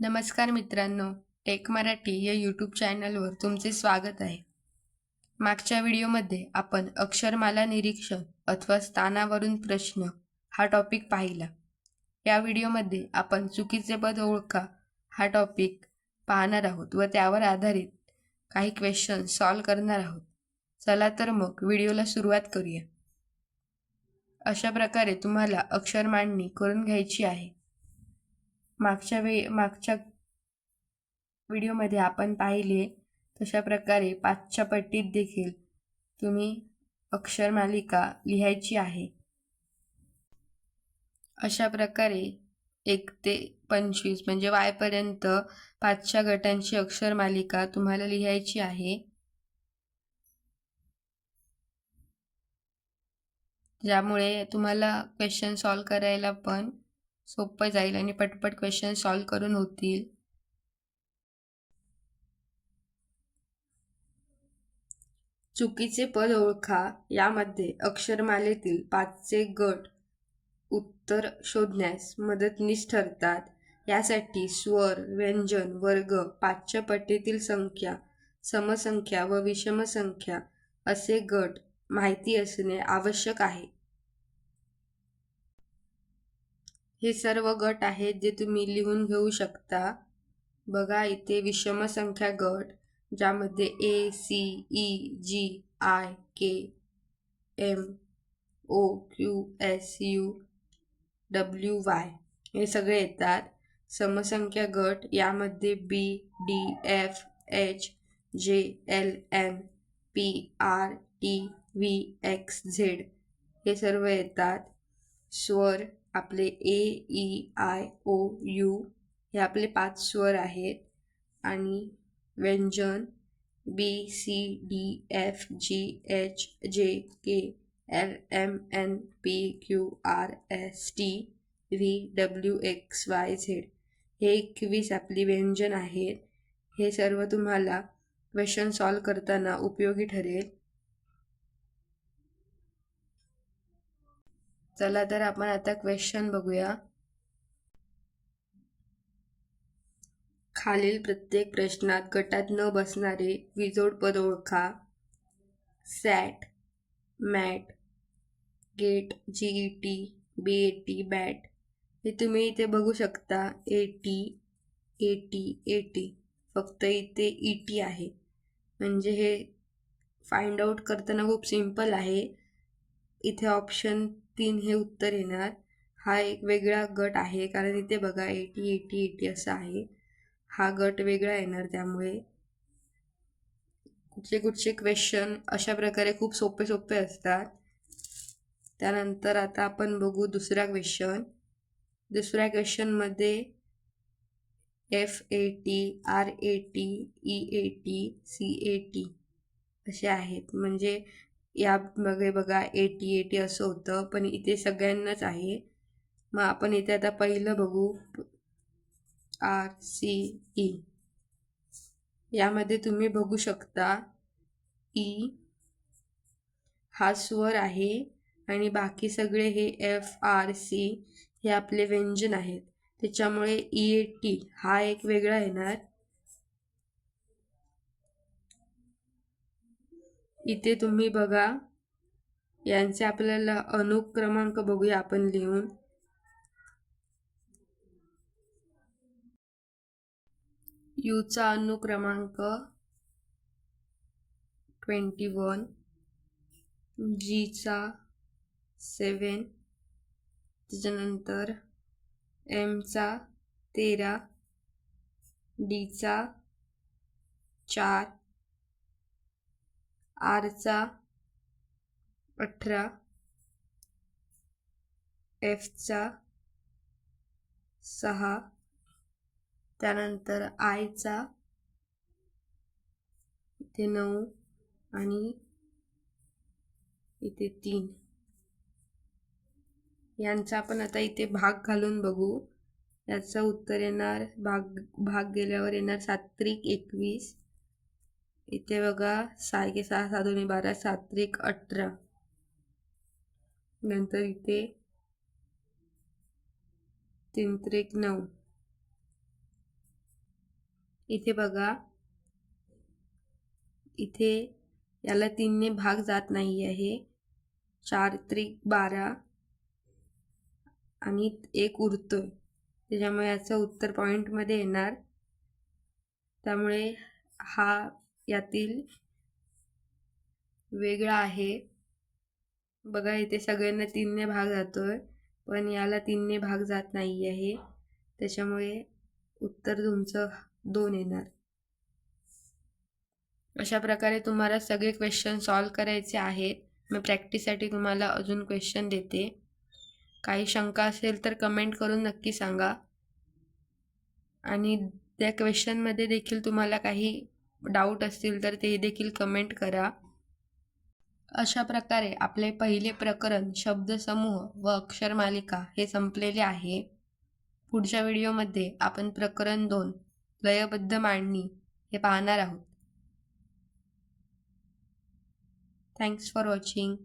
नमस्कार मित्रांनो टेक मराठी या यूट्यूब चॅनलवर तुमचे स्वागत आहे. मागच्या व्हिडिओमध्ये आपण अक्षरमाला निरीक्षण अथवा स्थानावरून प्रश्न हा टॉपिक पाहिला. या व्हिडिओमध्ये आपण चुकीचे पद ओळखा हा टॉपिक पाहणार आहोत व त्यावर आधारित काही क्वेश्चन सॉल्व करणार आहोत. चला तर मग व्हिडिओला सुरुवात करूया. अशा प्रकारे तुम्हाला अक्षर मांडणी करून घ्यायची आहे. मागच्या वेळी मागच्या व्हिडिओमध्ये आपण पाहिले तशा प्रकारे पाचच्या पट्टीत देखील तुम्ही अक्षरमालिका लिहायची आहे. अशा प्रकारे एक ते पंचवीस म्हणजे वायपर्यंत पाचच्या गटांची अक्षरमालिका तुम्हाला लिहायची आहे. ज्यामुळे तुम्हाला क्वेश्चन सॉल्व करायला पण सोपं जाईल आणि पटपट क्वेश्चन सॉल्व करून होतील. चुकीचे पद ओळखा यामध्ये अक्षरमालेतील पाचचे गट उत्तर शोधण्यास मदतनीस ठरतात. यासाठी स्वर व्यंजन वर्ग पाचच्या संख्या समसंख्या व विषमसंख्या असे गट माहिती असणे आवश्यक आहे. हे सर्व गट आहेत जे तुम्ही लिहून घेऊ शकता. बघा इथे विषमसंख्या गट ज्यामध्ये A C E G I K M O Q S U W Y हे सगळे येतात. समसंख्या गट यामध्ये B D F H J L M P R T V X Z हे सर्व येतात. स्वर आपले A E I O U हे आपले पाच स्वर आहेत. आणि व्यंजन B C D F G H J K L M N P Q R S T V W X Y Z हे एकवीस आपली व्यंजन आहेत. हे सर्व तुम्हाला क्वेश्चन सॉल्व करताना उपयोगी ठरेल. चला तर आपण आता क्वेश्चन बघूया. खालील प्रत्येक प्रश्नात गटात न बसणारे विजोड पद ओळखा. Sat mat get G E T B A T bat हे तुम्ही इथे बघू शकता. A T A T A T फक्त इथे ई टी आहे. म्हणजे हे फाइंड आउट करताना खूप सिंपल आहे. इथे ऑप्शन तीन हे उत्तर येणार. हा एक वेगळा गट आहे कारण इथे बघा एटी एटी एटी असं आहे. हा गट वेगळा येणार त्यामुळे. कुठचे कुठचे क्वेश्चन अशा प्रकारे खूप सोपे सोपे असतात. त्यानंतर आता आपण बघू दुसरा क्वेश्चन दुसऱ्या क्वेश्चनमध्ये F A T R A T E A T C A T असे आहेत. म्हणजे या बघा ए टी असं होतं पण इथे सगळ्यांनाच आहे. मग आपण इथे आता पहिलं बघू. आर सी ई यामध्ये तुम्ही बघू शकता ई हा स्वर आहे आणि बाकी सगळे हे एफ आर सी हे आपले व्यंजन आहेत. त्याच्यामुळे ई ए टी हा एक वेगळा येणार. इथे तुम्ही बघा. यांचे आपल्याला अनुक्रमांक बघूया आपण लिहून. यूचा अनुक्रमांक ट्वेंटी वन. जीचा सेवन त्याच्यानंतर एमचा तेरा. डीचा चार. आरचा अठरा एफचा सहा त्यानंतर आयचा इथे नऊ आणि इथे तीन. यांचा आपण आता इथे भाग घालून बघू. याचं उत्तर येणार भाग भाग गेल्यावर येणार सात्रिक एकवीस. इथे बघा सारखे सहा सहा दोन्ही बारा सात्रिक अठरा. नंतर इथे तीन त्रिक नऊ. इथे बघा इथे याला तीनने भाग जात नाही आहे. चार त्रिक बारा आणि एक उरतोय. त्याच्यामुळे याचं उत्तर पॉईंटमध्ये येणार. त्यामुळे हा यातील वेगळा आहे. बघा इथे सगळ्यांना तीनने भाग जातोय पण याला तीनने भाग जात नाही आहे त्याच्यामुळे उत्तर तुमचं दोन येणार. अशा प्रकारे तुम्हाला सगळे क्वेश्चन सॉल्व करायचे आहेत. मी प्रॅक्टिससाठी तुम्हाला अजून क्वेश्चन देते. काही शंका असेल तर कमेंट करून नक्की सांगा. आणि त्या क्वेश्चनमध्ये देखील तुम्हाला काही डाऊट असतील तर ते देखील कमेंट करा. अशा प्रकारे आपले पहिले प्रकरण शब्दसमूह व अक्षरमालिका हे संपलेले आहे. पुढच्या व्हिडिओमध्ये आपण प्रकरण दोन लयबद्ध मांडणी हे पाहणार आहोत. Thanks for watching